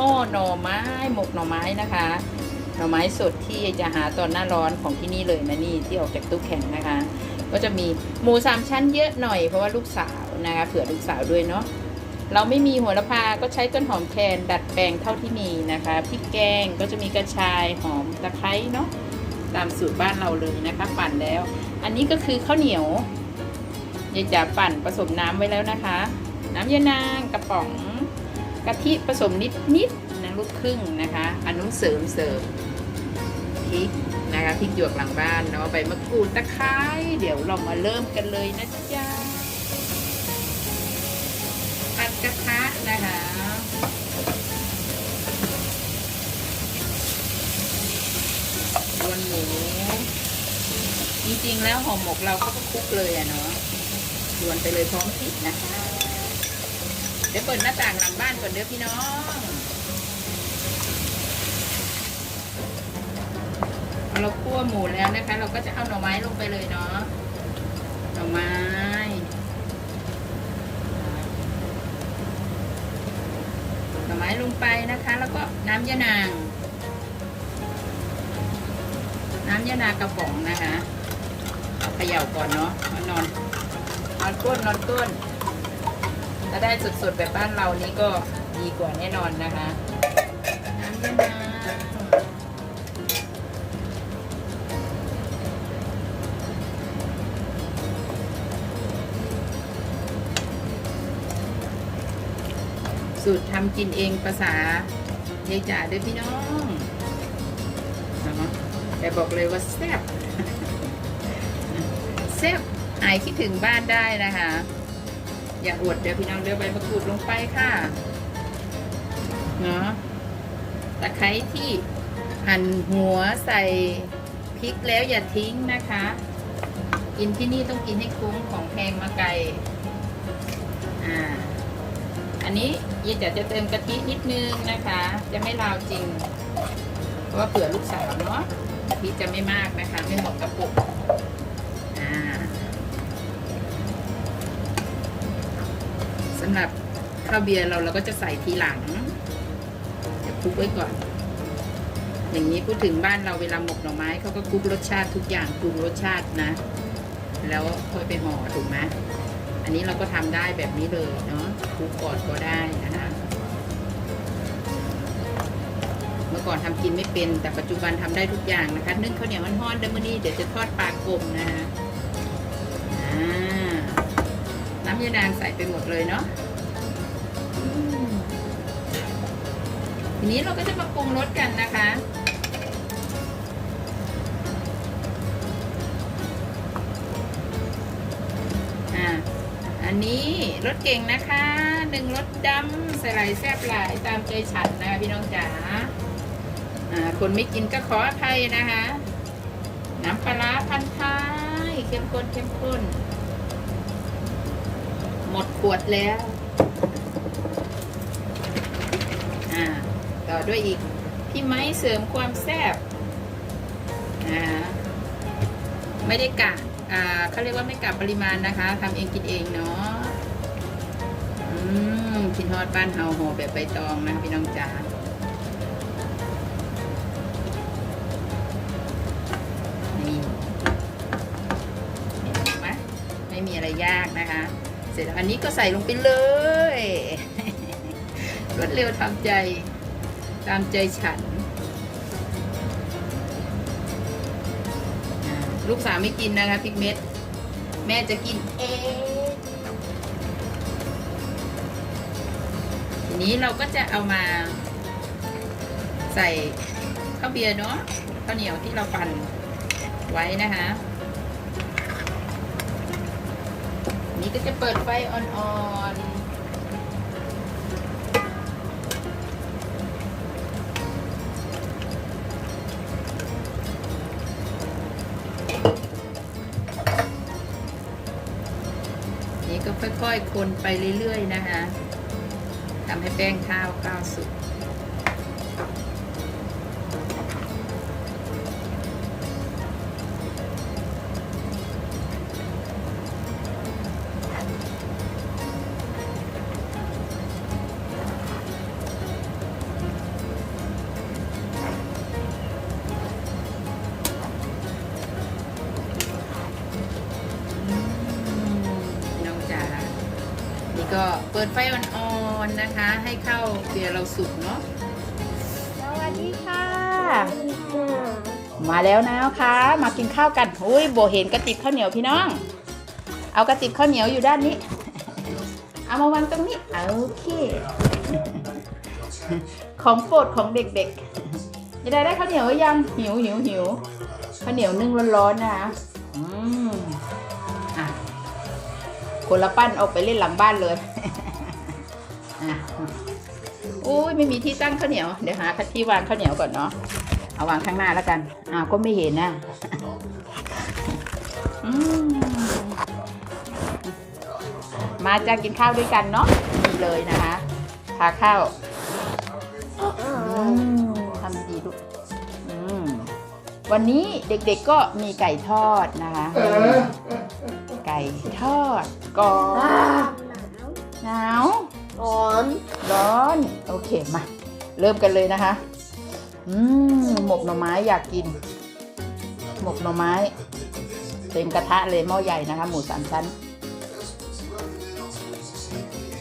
หม้อหน่อไม้หมกหน่อไม้นะคะ หน่อไม้สดที่จะหาตอนหน้าร้อนของที่นี่เลยนะนี่ที่ออกจากตู้แข็งนะคะ ก็จะมีหมูสามชั้นเยอะหน่อยเพราะว่าลูกสาวนะคะเผื่อลูกสาวด้วยเนาะเราไม่มีหัวละพาก็ใช้ต้นหอมแคนดัดแปลงเท่าที่มีนะคะพริกแกงก็จะมีกระชายหอมตะไคร้เนาะตามสูตรบ้านเราเลยนะคะปั่นแล้ว อันนี้ก็คือข้าวเหนียวยายจ๋าปั่นผสมน้ำไว้แล้วนะคะ น้ำยานางกระป๋อง กะทิผสมนิดนิดๆนะลูกครึ่งนะคะอันนู้นเสริมเสริมพริกนะคะพริกหยวกหลังบ้านเนาะใบมะกรูดตะไคร้เดี๋ยวเรามาเริ่มกันเลยนะจ๊ะผัดกระทะนะคะรวนหมูจริงๆแล้วห่อหมกเราก็คลุกเลยอะเนาะรวนไปเลยพร้อมพริกนะคะ เดี๋ยวเปิดหน้าต่างหลังบ้านก่อนเด้อพี่น้องเราคั่วหมูแล้วนะคะ เราก็จะเอาหน่อไม้ลงไปเลยเนาะหน่อไม้หน่อไม้ลงไปนะคะ แล้วก็น้ำยะนาง น้ำยะนางกระป๋องนะคะเขย่าก่อนเนาะนอนนอนต้นนอนต้น ถ้าได้สดๆแบบบ้านเรานี่ก็ดีกว่าแน่นอนนะคะน้ำยะนาสูตรทำกินเองภาษายายจ๋าด้วยพี่น้องแต่บอกเลยว่าแซ่บแซ่บหายคิดถึงบ้านได้นะคะ อย่าอวดเดี๋ยวพี่น้องเดี๋ยวใบมะกรูดลงไปค่ะเนาะตะไคร้ที่หั่นหัวใส่พริกแล้วอย่าทิ้งนะคะ กินที่นี่ต้องกินให้คุ้มของแพงมาไกลอ่าอันนี้ยี่จะจะเติมกะทินิดนึงนะคะ จะไม่ลาวจริง เพราะว่าเผื่อลูกสาวเนาะกะทิจะไม่มากนะคะ ไม่หมดกระปุกำหรับข้าวเบียร์เราเราก็จะใส่ทีหลังเดี๋ยวคลุกไว้ก่อน อย่างนี้พูดถึงบ้านเราเวลาหมกหน่อไม้เขาก็คลุกรสชาติทุกอย่างปรุงรสชาตินะ แล้วค่อยไปห่อถูกไหมอันนี้เราก็ทำได้แบบนี้เลยเนาะคลุกก่อนก็ได้นะคะเมื่อก่อนทำกินไม่เป็นแต่ปัจจุบันทำได้ทุกอย่างนะคะนึ่งข้าวเหนียวมันห้อนเดมอนี้เดี๋ยวจะทอดปลากลมนะคะ น้ำยานางใส่ไปหมดเลยเนาะทีนี้เราก็จะมาปรุงรสกันนะคะ อ่า อันนี้รสเก่งนะคะ หนึ่งรสดำใส่หลายแซ่บหลายตามใจฉันนะคะพี่น้องจ๋า อ่า คนไม่กินก็ขออภัยนะคะ น้ำปลาร้าพันท้ายเข้มข้นเข้มข้น หมดขวดแล้ว อ่า ต่อด้วยอีก พี่ไม้เสริมความแซ่บ อ่า ไม่ได้กะ อ่าเขาเรียกว่าไม่กะปริมาณนะคะทำเองกินเองเนาะ อืมกินทอดบ้านเฮาห่อแบบใบตองนะพี่น้องจ๋านี่เห็นไหมไม่มีอะไรยากนะคะ เสร็จแล้วอันนี้ก็ใส่ลงไปเลย รวดเร็วทำใจตามใจฉัน ลูกสาวไม่กินนะคะพริกเม็ด แม่จะกินเองทีนี้เราก็จะเอามาใส่ข้าวเบียร์เนาะข้าวเหนียวที่เราปั่นไว้นะคะ ก็จะเปิดไฟอ่อนๆ นี่ก็ค่อยๆ คนไปเรื่อยๆ นะคะทำให้แป้งข้าวก้าวสุก เปิดไฟอ่อนๆนะคะ ให้เข้าเบียร์เราสุกเนาะสวัสดีค่ะ มาแล้วนะคะ มากินข้าวกันอุ้ยโบเห็นกระติบข้าวเหนียวพี่น้อง เอากระติบข้าวเหนียวอยู่ด้านนี้ เอามาวางตรงนี้โอเค ของโปรดของเด็กๆจะได้ได้ข้าวเหนียวหรือยังหิวหิวหิวข้าวเหนียวนึ่งร้อนๆนะคะอืมอะคนละปั้นเอาไปเล่นหลังบ้านเลย อะอุ้ยไม่มีที่ตั้งข้าวเหนียว เดี๋ยวหาที่วางข้าวเหนียวก่อนเนาะ เอาวางข้างหน้าแล้วกัน อ้าวก็ไม่เห็นนะอืมมาจะกินข้าวด้วยกันเนาะนี่เลยนะคะทาข้าวอืมทำดีลูกอืมวันนี้เด็กๆก็มีไก่ทอดนะคะ ไก่ทอดกรอบหนาว ร้อนร้อน โอเค มา เริ่มกันเลยนะคะ อืม หมกหน่อไม้อยากกิน หมกหน่อไม้ เต็มกระทะเลยหม้อใหญ่นะคะ หมูสามชั้น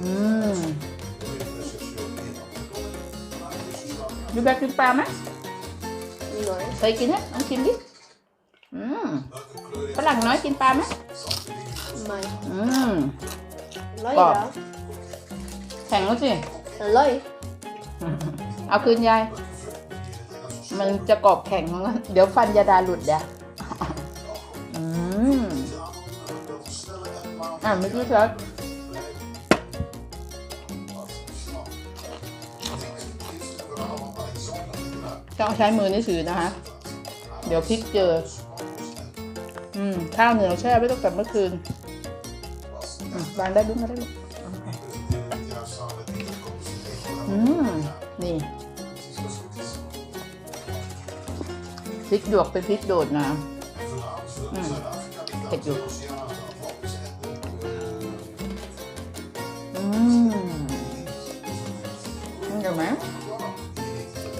อืมดูแบบกินปลาไหมหน่อยเคยกินไหมลองชิมดิ อืมฝรั่งน้อยกินปลาไหมไม่ อืมอร่อยกรอบเหรอแข็งแล้วสิอร่อยเอาคืนยาย มันจะกรอบแข็งงั้นเดี๋ยวฟันยาดาหลุดเดี๋ยวอืมอะไม่ใช่ช็อตต้องใช้มือนี่ถือนะคะ เดี๋ยวพลิกเจอ อืม ข้าวเหนียวแช่ไว้ตั้งแต่เมื่อคืนอืมวางได้ดุ้งก็ได้ลูก ริกหยวกเป็นพริกโดดนะอืมเผ็ดอยู่อืมเดี๋ยวไหม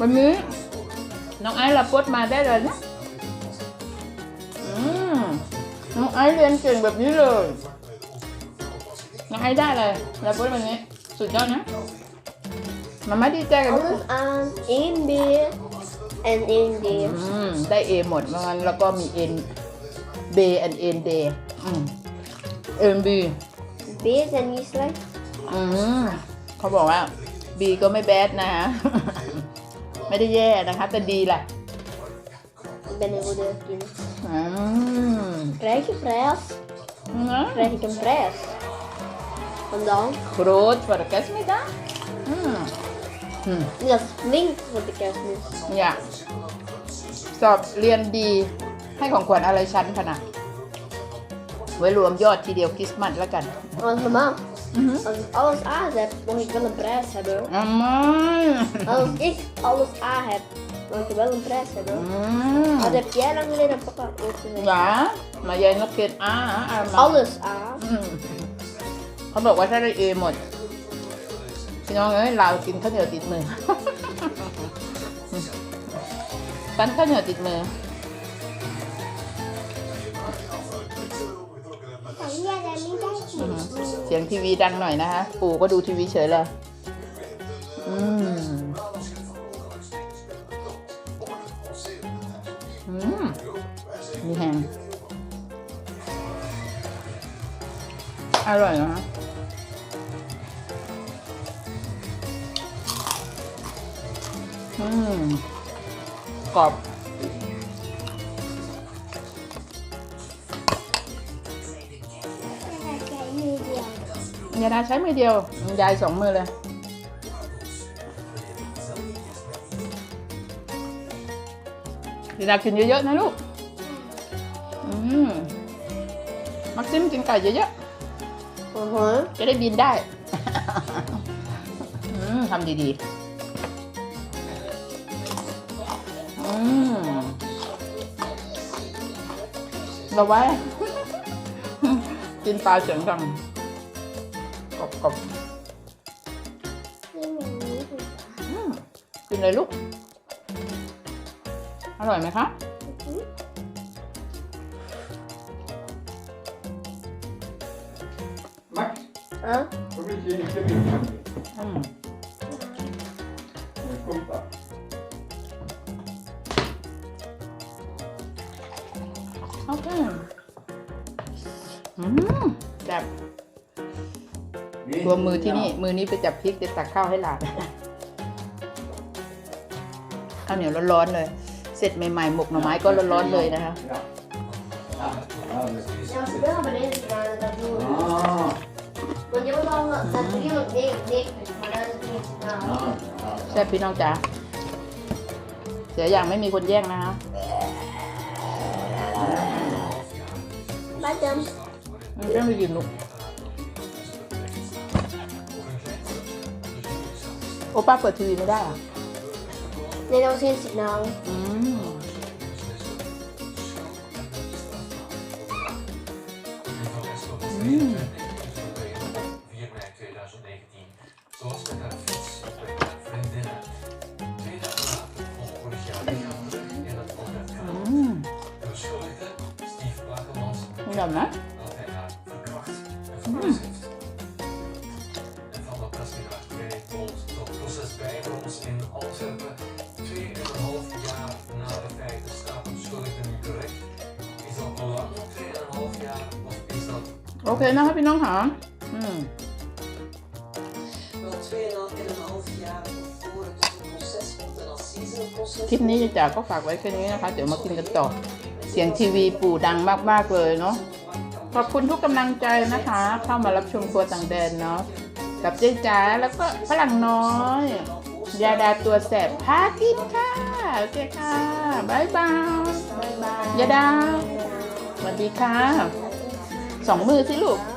วันนี้น้องไอซ์ลาปดมาได้เลยนะอืมน้องไอซ์เรียนเก่งแบบนี้เลย น้องไอซ์ได้เลยลาปดวันนี้ สุดยอดนะมาม่าดีใจกับลูก Alles aan één B en één D. อืมได้ A หมดเพราะงั้นแล้วก็มี N B and N D อืม N B B zijn niet slecht. อืมเขาบอกว่า B ก็ไม่แบดนะฮะไม่ได้แย่นะคะ แต่ดีแหละ Ik ben een goede kind. อืม Krijg je prijs? นะ Krijg ik een prijs? En dan? โกรธฟอร์กัสไม่ได้อืม อืม Dat is flink voor de kerstmis. อยากสอบเรียนดีให้ของขวัญอะไรชั้นขนาดไว้รวมยอดทีเดียวคริสต์มาสแล้วกัน Want mama, อือหือ als ik alles aan heb, mag ik wel een prijs hebben. อ๋อไม่ Als ik alles aan heb, mag ik wel een prijs อื hebben. ม Dat heb jij lang geleden aan papa ook gezegd. หยามายายนกเกตอ้าอามา Alles aan. อืมเขาบอกว่าถ้าได้เอหมด พี่น้องเอ้ยเรากินข้าวเหนียวติดมือปันข้าวเหนียวติดมืออืมเสียงทีวีดังหน่อยนะคะปู่ก็ดูทีวีเฉยเลยอืมอืมมีแฮมอร่อยนะคะ อืมกรอบยาดาใช้มือเดียวยายสองมือเลยยาดากินเยอะๆนะลูก อืมมักซิมกินไก่เยอะๆจะได้บินได้ อืมทำดีๆ เราไว้ กินปลาเสียงดังกรอบๆอืมกินเลยลูก อร่อยไหมคะ Max, Huh? Kom eens in, ik heb je อืม โอเคอืมแบบ Nee, รวมมือที่นี่ มือนี้ไปจับพริกจะตักข้าวให้หลานข้าวเหนียวร้อนๆเลย เสร็จใหม่ๆหมกหน่อไม้ก็ร้อนๆเลยนะคะ Ja. Ja, ja, dus- Ja, ze willen beneden gaan en dat doen we. Ah, Want je moet al dat 309, maar dat is niet gedaan. ah, ah. แซ่บพี่น้องจ๋าเสียอย่างไม่มีคนแย่งนะคะ Bye, Tim. มันก็ไม่กินลูกโอป้ โอเคนะครับพี่น้องค่ะอืมคลิปนี้จ๋าก็ฝากไว้แค่นี้นะคะ เดี๋ยวมากินกันต่อ เสียงทีวีปู่ดังมาก ๆ เลยเนาะขอบคุณทุกกำลังใจนะคะ เข้ามารับชมครัวต่างแดนเนาะกับเจ๊จ๋าแล้วก็ฝรั่งน้อย ยาดาตัวแสบพากินค่ะ โอเคค่ะบายบายยาดาสวัสดีค่ะ สองมือสิลูก Ja.